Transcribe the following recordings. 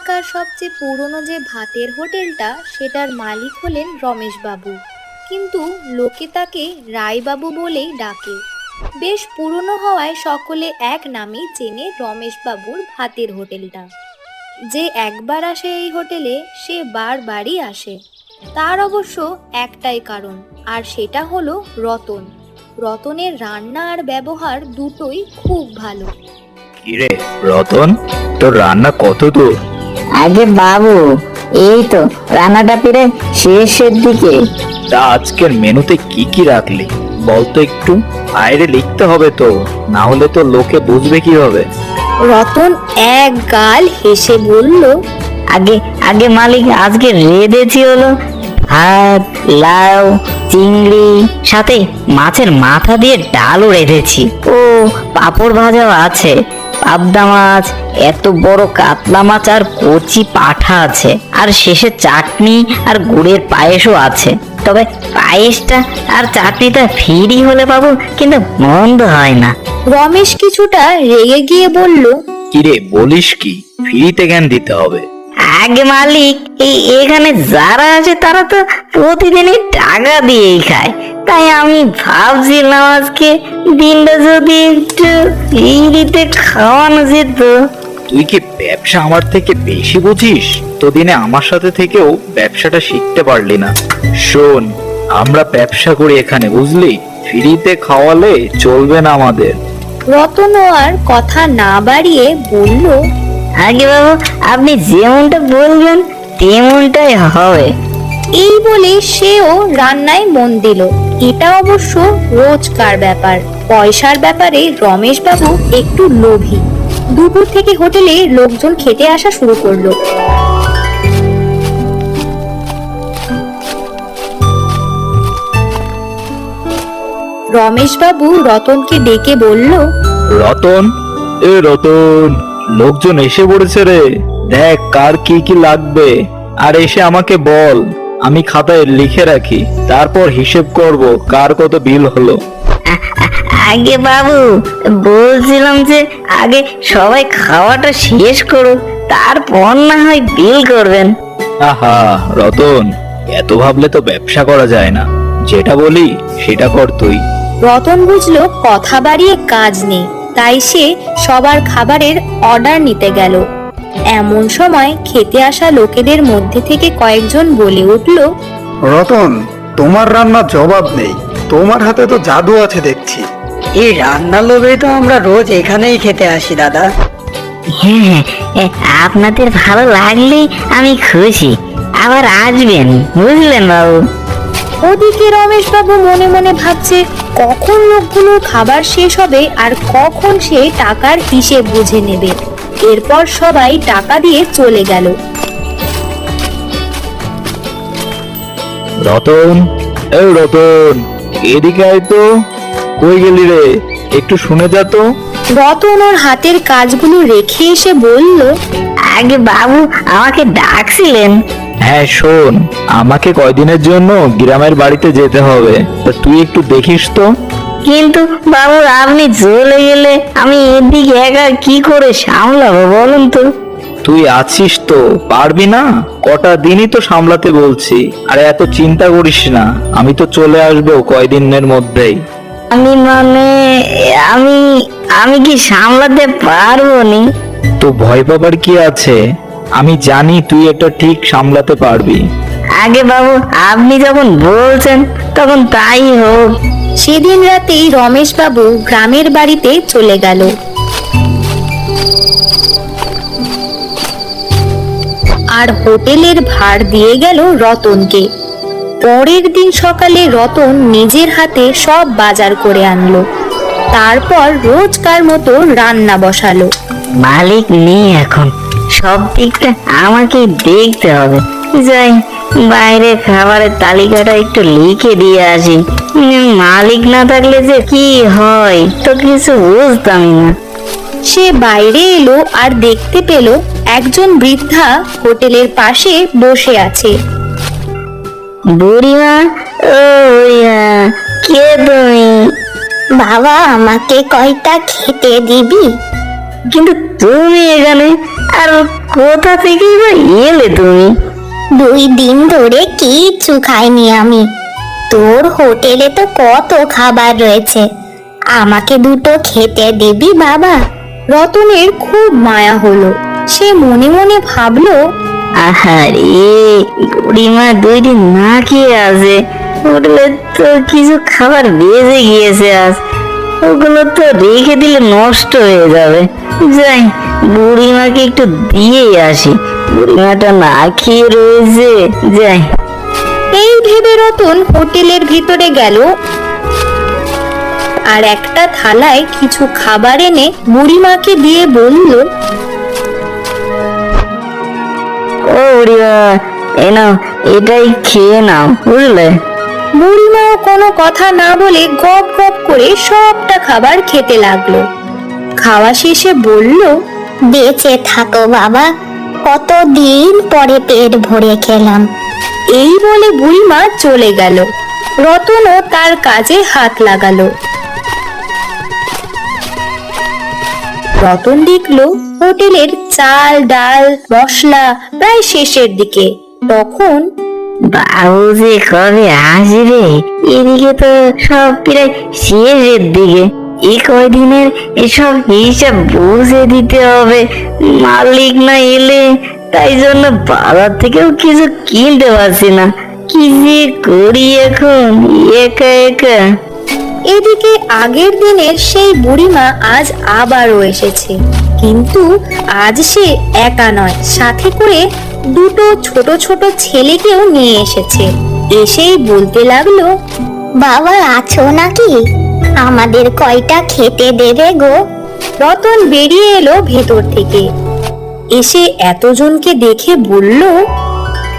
এলাকার সবচেয়ে পুরনো যে ভাতের হোটেলটা, সেটার মালিক হলেন রমেশবাবু। কিন্তু লোকে তাকে রায়বাবু বলেই ডাকে। বেশ পুরনো হওয়ায় সকলে এক নামেই চেনে রমেশবাবুর ভাতের হোটেলটা। যে একবার আসে এই হোটেলে, সে বারবারই আসে। তার অবশ্য একটাই কারণ, আর সেটা হলো রতন। রতনের রান্না আর ব্যবহার দুটোই খুব ভালো। কিরে, রতন? তোর রান্না কত দূর? আগে বাবু এই তো রান্নাটা পেরে শেষের দিকে। তা আজকের মেনুতে কি কি রাখলি? বলতো একটু। বাইরে লিখতে হবে তো না হলে তো লোকে বুঝবে কীভাবে। রতন এক গাল হেসে বলল আগে আগে মালিক আজকে রেঁধেছি হলো ভাত লাউ চিংড়ি সাথে মাছের মাথা দিয়ে ডালও রেঁধেছি। ও পাঁপড় ভাজাও আছে। পাবদা মাছ এত বড় কাতলা মাছ আর কচি পাঠা আছে। আর শেষে চাটনি আর গুড়ের পায়েসও আছে। তবে পায়েসটা আর চাটনিটা ফিরি হলে পাবো কিন্তু মন্দ হয় না। রমেশ কিছুটা রেগে গিয়ে বলল কিরে বলিস কি? ফ্রিতে জ্ঞান দিতে হবে। আগে মালিক এই এখানে যারা আছে তারা তো প্রতিদিনই টাকা দিয়েই খায়। তাই আমি ভাবছিলাম আজকে দিনটা যদি একটু ফ্রিতে খাওয়ানো যেত। তুই কি ব্যবসা আমার থেকে বেশি বুঝিস? তো দিনে আমার সাথে থেকেও ব্যবসাটা শিখতে পারলি না। শোন আমরা ব্যবসা করি এখানে বুঝলি? ফ্রিতে খাওয়ালে চলবে না আমাদের। রতন আর কথা না বাড়িয়ে বলল আগে বাবু আপনি যেমনটা বলবেন তেমনটাই হবে। এই বলে সেও রান্নায় মন দিল। এটা অবশ্য রোজকার ব্যাপার। পয়সার ব্যাপারে রমেশ বাবু একটু লোভী। দুপুর থেকে হোটেলে লোকজন খেতে আসা শুরু করল। রমেশবাবু রতনকে ডেকে বলল রতন? এ রতন! লোকজন এসে পড়েছে রে দেখ কার কি কি লাগবে। আর এসে আমাকে বল আমি খাতায় লিখে রাখি তারপর হিসেব করব কার কত বিল হলো। আগে বাবু বলছিলাম যে আগে সবাই খাওয়াটা শেষ করুক তারপর না হয় বিল করবেন। আহা রতন এত ভাবলে তো ব্যবসা করা যায় না। যেটা বলি সেটা কর তুই। রতন বুঝলো কথা বাড়িয়ে কাজ নেই। তাই সে সবার খাবারের অর্ডার নিতে গেল। এমন সময় খেতে আসা লোকেদের মধ্যে থেকে কয়েকজন বলে উঠল রতন তোমার রান্নার জবাব নেই। তোমার হাতে তো জাদু আছে দেখছি। এই রান্না লোভে তো আমরা রোজ এখানেই খেতে আসি দাদা। হ্যাঁ এ, আপনাদের ভালো লাগলেই আমি খুশি। আবার আসবেন বুঝলেন বাবু। ওদিকে রমেশবাবু মনে মনে ভাবছে কখন লোকগুলোর খাবার শেষ হবে আর কখন সে টাকার হিসেব বুঝে নেবে। এরপর সবাই টাকা দিয়ে চলে গেল। রতন এ রতন এদিকে আয় তো। কই গেলি রে? একটু শুনে যা তো। রতন ওর হাতের কাজগুলো রেখে এসে বলল আগে বাবু আমাকে ডাকছিলেন। হ্যাঁ শোন আমাকে কয়দিনের জন্য গ্রামের বাড়িতে যেতে হবে। তা তুই একটু দেখিস তো। কিন্তু বাবু আপনি চলে গেলে আমি এদিকে একা কি করে সামলাবো বলুন তো? তুই আছিস তো পারবি না? কটা দিনই তো সামলাতে বলছি আরে এত চিন্তা করিস না আমি তো চলে আসব কয়দিনের মধ্যেই। আমি মানে আমি আমি কি সামলাতে পারব নি? তো ভয় পাবার কি আছে? আমি জানি তুই এটা ঠিক সামলাতে পারবি। আগে বাবু আপনি যখন বলছেন তখন তাই হোক। সেদিন রাতেই রমেশ বাবু গ্রামের বাড়িতে চলে গেল। আর হোটেলের ভার দিয়ে গেল রতনকে। পরের দিন সকালে রতন নিজের হাতে সব বাজার করে আনলো। তারপর রোজকার মতো রান্না বসালো। মালিক নেই এখন। সব দিকটা আমাকে দেখতে হবে। যাই বাইরে খাবারের তালিকাটা একটু লিখে দিয়ে আসি। মালিক না থাকলে যে কি হয় তো কিছু বুঝতামই না। সে বাইরে এলো আর দেখতে পেল একজন বৃদ্ধা হোটেলের পাশে বসে আছে। বুড়িমা ও কে তুমি? বাবা আমাকে কয়টা খেতে দিবি? কিন্তু তুমি এখানে আর কোথা থেকেই বা এলে তুমি? দুই দিন ধরে কিচ্ছু খাইনি আমি। তোর হোটেলে তো কত খাবার রয়েছে। আমাকে দুটো খেতে দিবি বাবা। রতনের খুব মায়া হলো। সে মনে মনে ভাবলো আহারে বুড়িমা দুই দিন না খেয়ে আছে। হোটেলে তো কিছু খাবার বেজে গিয়েছে আজ। ওগুলো তো রেখে দিলে নষ্ট হয়ে যাবে। যাই বুড়িমাকে একটু দিয়েই আসি। বুড়িমাটা না খেয়ে রয়েছে। যাই। এই ভেবে রতন হোটেলের ভিতরে গেল। আর একটা থালায় কিছু খাবার এনে বুড়িমাকে দিয়ে বলল ও বুড়িমা এ নাও এটাই খেয়ে নাও বুঝলে? বুড়িমাও কোনো কথা না বলে গপ গপ করে সবটা খাবার খেতে লাগল। খাওয়া শেষে বলল বেঁচে থাকো বাবা কতদিন পরে পেট ভরে খেলাম। এই বলে বুড়িমা চলে গেল। রতনও তার কাজে হাত লাগালো। রতন দেখল হোটেলের চাল ডাল মশলা প্রায় শেষের দিকে। তখন কবে আসবে? এদিকে তো সব প্রায় শেষের দিকে। এই কয়দিনের এসব হিসাব বুঝে দিতে হবে। মালিক না এলে তাই জন্য বাজার থেকেও কিছু কিনতে পারছি না। কি যে করি এখন একা একা? এদিকে আগের দিনের সেই বুড়িমা আজ আবারও এসেছে। কিন্তু আজ সে একা নয়, সাথে করে দুটো ছোট ছোট ছেলেকেও নিয়ে এসেছে। এসেই বলতে লাগল বাবা আছো নাকি? আমাদের কয়টা খেতে দেবে গো? রতন বেরিয়ে এলো ভেতর থেকে। এসে এতজনকে দেখে বলল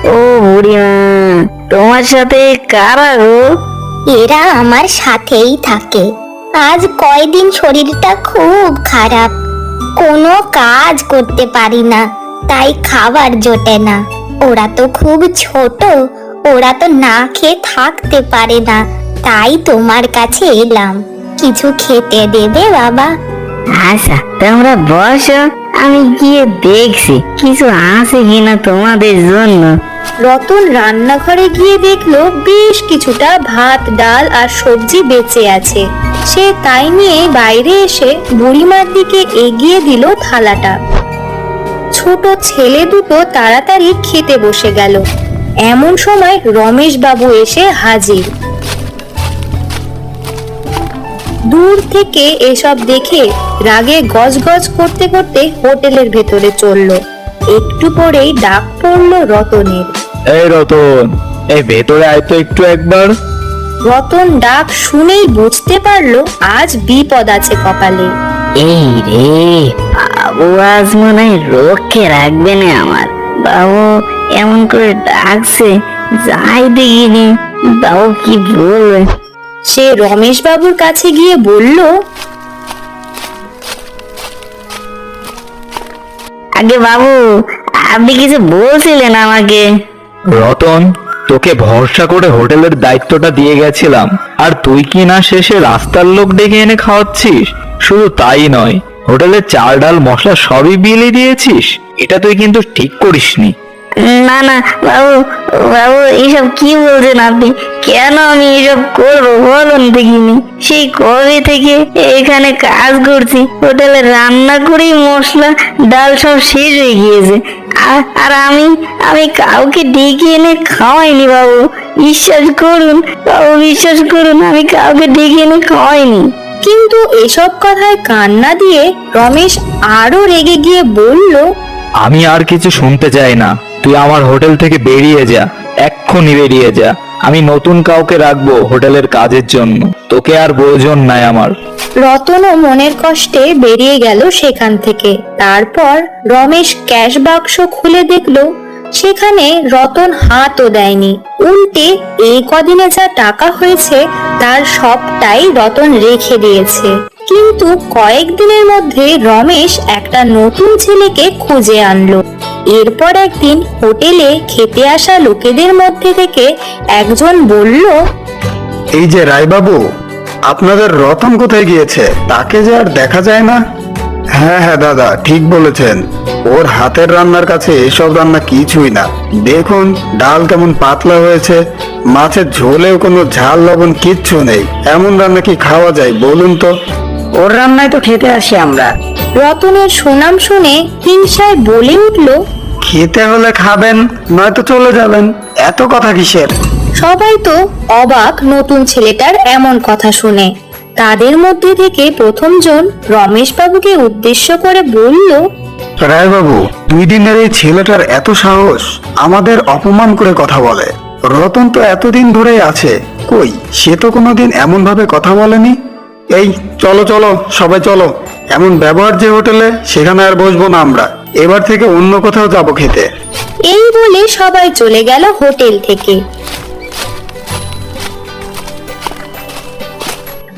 ও বুড়িমা তোমার সাথে কারা গো? এরা আমার সাথেই থাকে। আজ কয়দিন শরীরটা খুব খারাপ। কোনো কাজ করতে পারি না। তাই খাবার জোটে না। ওরা তো খুব ছোট ওরা তো না খেয়ে থাকতে পারে না। তাই তোমার কাছে এলাম। কিছু খেতে দেবে বাবা? আচ্ছা তোমরা বসো আমি গিয়ে দেখছি। কিছু আছে কিনা তোমাদের জন্য। রতন রান্নাঘরে গিয়ে দেখল বেশ কিছুটা ভাত ডাল আর সবজি বেঁচে আছে। সে তাই নিয়ে বাইরে এসে বুড়িমার দিকে এগিয়ে দিল থালাটা। ছোট ছেলে দুটো তাড়াতাড়ি খেতে বসে গেল। এমন সময় রমেশ বাবু এসে হাজির। দূর থেকে এসব দেখে রাগে গজগজ করতে করতে হোটেলের ভেতরে চলল। একটু পরেই ডাক পড়ল রতনের। এই রতন এই ভেতরে আয় তো একটু একবার। রতন ডাক শুনেই বুঝতে পারল আজ বিপদ আছে কপালে। এই রে। বাবু আজ মনে হয় রক্ষে রাখবে না আমার। বাবু এমন করে ডাকছে যাই দেখিনি বাবু কি বলবে? সে রমেশ বাবুর কাছে গিয়ে বলল আগে বাবু আপনি কিছু বলছিলেন আমাকে। রতন তোকে ভরসা করে হোটেলের দায়িত্বটা দিয়ে গেছিলাম। আর তুই কি না শেষে রাস্তার লোক ডেকে এনে খাওয়াচ্ছিস? শুধু তাই নয় হোটেলের চাল, ডাল, মশলা সবই বিলি দিয়েছিস। এটা তুই কিন্তু ঠিক করিসনি। না না, বাবু বাবু এইসব কি বলছেন আপনি? কেন আমি এসব করব বলুন দেখিনি? সেই কবে থেকে এখানে কাজ করছি? হোটেলে রান্না করেই মশলা, ডাল সব শেষ হয়ে গিয়েছে। আর আমি আমি কাউকে ডেকে এনে খাওয়াইনি বাবু। বিশ্বাস করুন বাবু বিশ্বাস করুন আমি কাউকে ডেকে এনে খাওয়াইনি। কিন্তু এসব কথায় কান্না দিয়ে রমেশ আরও রেগে গিয়ে বলল আমি আর কিছু শুনতে চাই না। তুই আমার হোটেল থেকে বেরিয়ে যা। এক্ষুনি বেরিয়ে যা। আমি নতুন কাউকে রাখব হোটেলের কাজের জন্য। তোকে আর প্রয়োজন নাই আমার। রতনও মনের কষ্টে বেরিয়ে গেল সেখান থেকে। তারপর রমেশ ক্যাশ বাক্স খুলে দেখল, সেখানে রতন হাতও দেয়নি। উল্টে এই কদিনে যা টাকা হয়েছে, তার সবটাই রতন রেখে দিয়েছে। কিন্তু কয়েকদিনের মধ্যে রমেশ একটা নতুন ছেলেকে খুঁজে আনলো। এরপর একদিন হোটেলে খেতে আসা লোকেদের মধ্যে থেকে একজন বলল এই যে রায়বাবু আপনাদের রতন কোথায় গিয়েছে? তাকে যে আর দেখা যায় না? হ্যাঁ হ্যাঁ দাদা ঠিক বলেছেন। ওর হাতের রান্নার কাছে এসব রান্না কিছুই না। দেখুন ডাল কেমন পাতলা হয়েছে মাছের ঝোলেও কোনো ঝাল লবণ কিচ্ছু নেই। এমন রান্না কি খাওয়া যায় বলুন তো? ওর রান্নায় তো খেতে আসি আমরা। রতনের সুনাম শুনে হিংসায় বলে উঠল খেতে হলে খাবেন নয়তো চলে যাবেন। এত কথা কিসের? সবাই তো অবাক নতুন ছেলেটার এমন কথা শুনে। তাদের মধ্যে থেকে প্রথমজন রমেশবাবুকে উদ্দেশ্য করে বলল রায়বাবু দুই দিনের এই ছেলেটার এত সাহস আমাদের অপমান করে কথা বলে। রতন তো এতদিন ধরেই আছে। কই সে তো কোনোদিন এমন ভাবে কথা বলেনি? এই চলো চলো সবাই চলো। এমন ব্যবহার যে হোটেলে সেখানে আর বসবো না আমরা। এবার থেকে অন্য কোথাও যাব খেতে। এই বলে সবাই চলে গেল হোটেল থেকে।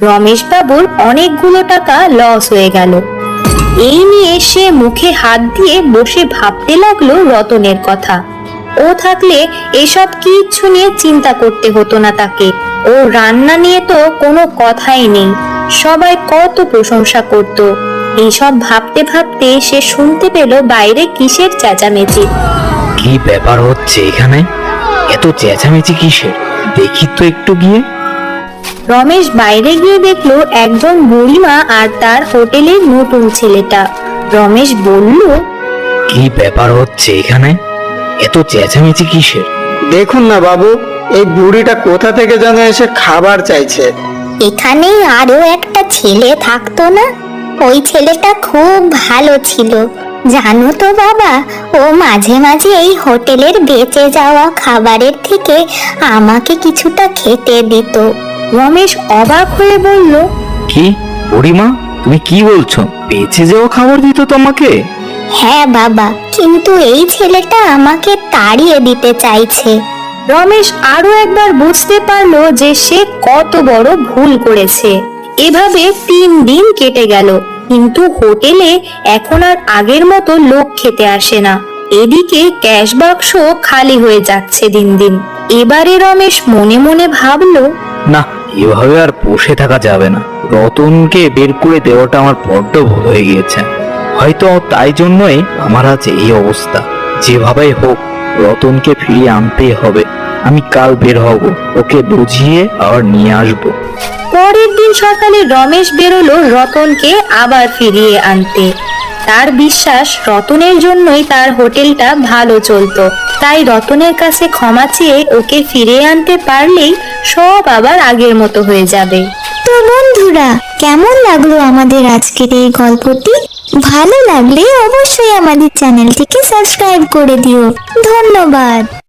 রমেশবাবুর অনেকগুলো টাকা লস হয়ে গেল। এই নিয়ে সে মুখে হাত দিয়ে বসে ভাবতে লাগল রতনের কথা। ও থাকলে এসব কিচ্ছু নিয়ে চিন্তা করতে হতো না তাকে। ও রান্না নিয়ে তো কোনো কথাই নেই। সবাই কত প্রশংসা করত। এইসব ভাবতে ভাবতে সে শুনতে পেল বাইরে কিসের চেঁচামেচি। কি ব্যাপার হচ্ছে এখানে? এত চেঁচামেচি কিসের? দেখি তো একটু গিয়ে। রমেশ বাইরে গিয়ে দেখল একজন বুড়িমা আর তার হোটেলের নতুন ছেলেটা। রমেশ বলল কি ব্যাপার হচ্ছে এখানে? এত চেঁচামেচি কিসের? দেখুন না বাবু এই বুড়িটা কোথা থেকে যেন এসে খাবার চাইছে। এখানে আরও একটা ছেলে থাকতো না? ওই ছেলেটা খুব ভালো ছিল। জানো তো বাবা ও মাঝে মাঝে এই হোটেলের বেঁচে যাওয়া খাবারের থেকে আমাকে কিছুটা খেতে দিত। রমেশ অবাক হয়ে বলল কি? বুড়িমা তুমি কি বলছো? বেঁচে যাওয়া খাবার দিত তোমাকে হ্যাঁ বাবা কিন্তু এই ছেলেটা আমাকে তাড়িয়ে দিতে চাইছে। রমেশ আরও একবার বুঝতে পারল যে সে কত বড় ভুল করেছে। এভাবে তিন দিন কেটে গেল, কিন্তু হোটেলে এখন আর আগের মতো লোক খেতে আসে না। এদিকে ক্যাশ বাক্স খালি হয়ে যাচ্ছে দিন দিন। এবারে রমেশ মনে মনে ভাবলো, না, এভাবে আর বসে থাকা যাবে না। রতনকে বের করে দেওয়াটা আমার বড্ড ভুল হয়ে গিয়েছে। হয়তো তাই জন্যই আমার আজ এই অবস্থা। যেভাবেই হোক রতনকে ফিরিয়ে আনতেই হবে। আমি কাল বের হব। ওকে বুঝিয়ে আবার নিয়ে আসব। পরের দিন সকালে রমেশ বেরোলো রতনকে আবার ফিরিয়ে আনতে। তার বিশ্বাস রতনের জন্যই তার হোটেলটা ভালো চলতো। তাই রতনের কাছে ক্ষমা চেয়ে ওকে ফিরে আনতে পারলেই সব আবার আগের মতো হয়ে যাবে। তো বন্ধুরা কেমন লাগল আমাদের আজকের এই গল্পটি? ভালো লাগলে অবশ্যই আমাদের চ্যানেলটিকে সাবস্ক্রাইব করে দিও। ধন্যবাদ।